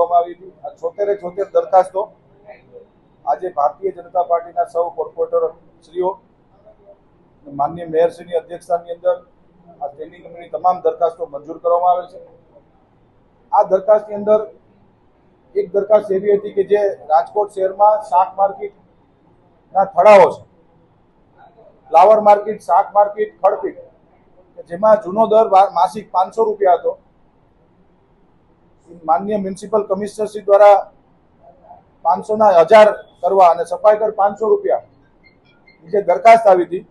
કરવામાં આવી હતી. છોતેરે છોતેર દરખાસ્તો આજે ભારતીય જનતા પાર્ટીના સૌ કોર્પોરેટર શ્રીઓ, માનનીય મેયરશ્રીની અધ્યક્ષતાની અંદર આ સ્ટેન્ડિંગ કમિટીની તમામ દરખાસ્તો મંજૂર કરવામાં આવે છે. આ દરખાસ્તની અંદર એક દરખાસ્ત એવી હતી કે જે રાજકોટ શહેરમાં શાક માર્કેટના થડાઓ છે. ફ્લાવર માર્કેટ, શાક માર્કેટ, ખડપીટ જેમાં જૂનો દર માસિક પાંચસો રૂપિયા હતો. માન્ય મ્યુનિસિપલ કમિશનરશ્રી દ્વારા પાંચસો ના હજાર કરવા અને સફાઈ કર પાંચસો રૂપિયા જે દરખાસ્ત આવી હતી,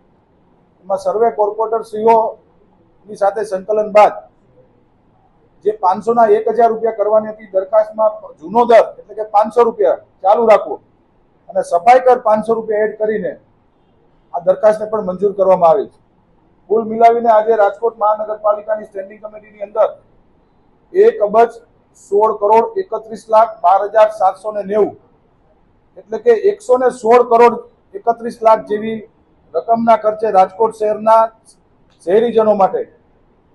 એમાં સર્વે કોર્પોરેટર શ્રીઓની સાથે સંકલન બાદ જે પાંચસો ના એક હજાર રૂપિયા કરવાની હતી, દરખાસ્તમાં જૂનો દર એટલે કે પાંચસો રૂપિયા ચાલુ રાખવો અને સફાઈ કર પાંચસો રૂપિયા એડ કરીને આ દરખાસ્તને પણ મંજૂર કરવામાં આવી છે. કુલ મિલાવીને આજે રાજકોટ મહાનગરપાલિકાની સ્ટેન્ડિંગ કમિટીની અંદર એક અબજ સોળ કરોડ એકત્રીસ લાખ બાર હજાર સાતસો ને નેવું. એટલે કે એકસો ને સોળ કરોડ એકત્રીસ લાખ જેવી રકમના ખર્ચે રાજકોટ શહેરના શહેરીજનો માટે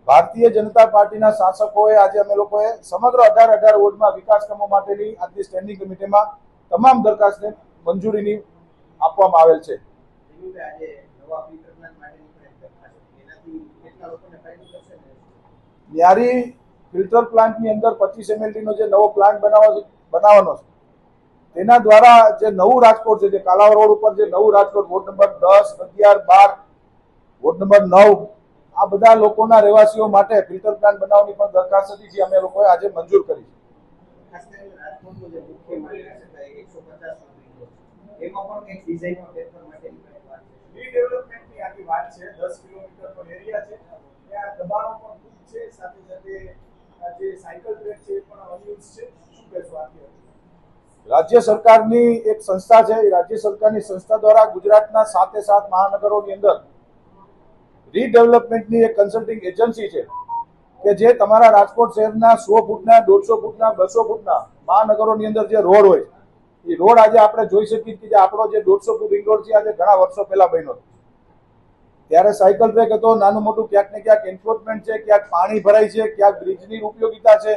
ભારતીય જનતા પાર્ટીના શાસકોએ આજે અમે લોકોએ સમગ્ર અઢાર અઢાર વોર્ડમાં વિકાસ કામો માટેની આજની સ્ટેન્ડિંગ કમિટીમાં તમામ દરખાસ્તને મંજૂરીની આપવામાં આવેલ છે. ન્યારી ફિલ્ટર પ્લાન્ટની અંદર પચીસ એમએલટીનો જે નવો પ્લાન્ટ બનાવવા બનાવવાનો છે, તેના દ્વારા જે નવું રાજકોટ છે, જે કાલાવર રોડ ઉપર જે નવું રાજકોટ, વોર્ડ નંબર દસ, અગિયાર, બાર, વોર્ડ નંબર નવ, આ બધા લોકોના રહેવાસીઓ માટે ફિલ્ટર પ્લાન્ટ બનાવવાની પણ દરખાસ્ત હતી, જે અમે લોકોએ આજે મંજૂર કરી છે. દસ કિલોમીટરનો એરિયા છે. ત્યાં દબાણો પણ ખૂબ છે, સાથે સાથે રાજ્ય સરકારની એક સંસ્થા છે રાજ્ય સરકારની સંસ્થા દ્વારા ગુજરાતના સાતે સાત મહાનગરોની અંદર રીડેવલપમેન્ટની એક કન્સલ્ટિંગ એજન્સી છે, કે જે તમારા રાજકોટ શહેરના સો ફૂટના, દોઢસો ફૂટના, બસો ફૂટના મહાનગરોની અંદર જે રોડ હોય એ રોડ આજે આપણે જોઈ શકીએ કે આપણો જે દોઢસો ફૂટ રિંગ રોડ છે આજે ઘણા વર્ષો પહેલા બન્યો ત્યારે સાયકલ ટ્રેક હતો, નાનું મોટું ક્યાંક ને ક્યાંક એન્ફોર્સમેન્ટ છે, ક્યાંક પાણી ભરાય છે, ક્યાંક બ્રિજની ઉપયોગિતા છે.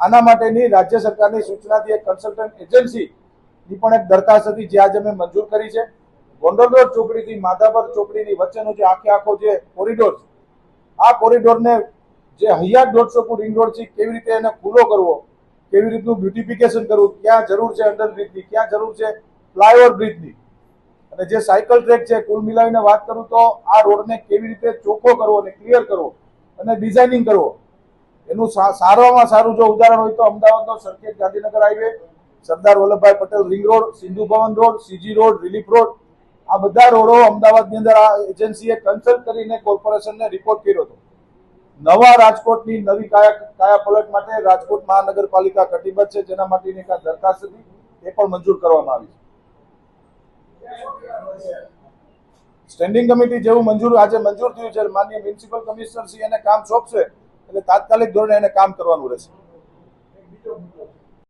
આના માટેની રાજ્ય સરકારની સૂચનાથી એક કન્સલ્ટન્ટ એજન્સી ની પણ એક દરખાસ્ત હતી, જે આજે અમે મંજૂર કરી છે. ગોંડલ રોડ ચોકડીથી માધાપર ચોકડીની વચ્ચેનો જે આખે આખો જે કોરિડોર આ કોરિડોરને જે હૈયાર દોઢસો ફૂટ રિંગ રોડ છે, કેવી રીતે એને ખુલ્લો કરવો, કેવી રીતનું બ્યુટિફિકેશન કરવું, ક્યાં જરૂર છે અંડરબ્રિજની ક્યાં જરૂર છે ફ્લાયઓવર બ્રિજની અને જે સાયકલ ટ્રેક છે, કુલ મિલાવીને વાત કરું તો આ રોડને કેવી રીતે ચોખ્ખો કરવો અને ક્લિયર કરવો અને ડિઝાઇનિંગ કરવો, એનું સારામાં સારું જો ઉદાહરણ હોય તો અમદાવાદનો Sarkhej Gandhinagar highway Sardar Vallabhbhai Patel ring road Sindhu Bhavan road CG road relief road આ બધા રોડો અમદાવાદની અંદર આ એજન્સીએ કન્સલ્ટ કરીને કોર્પોરેશનને રિપોર્ટ કર્યો હતો. નવા રાજકોટની નવી કાયા કાયાપલટ માટે રાજકોટ મહાનગરપાલિકા કટિબદ્ધ છે, જેના માટેની એક દરખાસ્ત હતી, એ પણ મંજૂર કરવામાં આવી છે. સ્ટેન્ડિંગ કમિટી જેવું મંજૂર આજે મંજૂર થયું છે. માનનીય મ્યુનિસિપલ કમિશનર શ્રી એને કામ સોંપશે. એટલે તાત્કાલિક ધોરણે એને કામ કરવાનું રહેશે.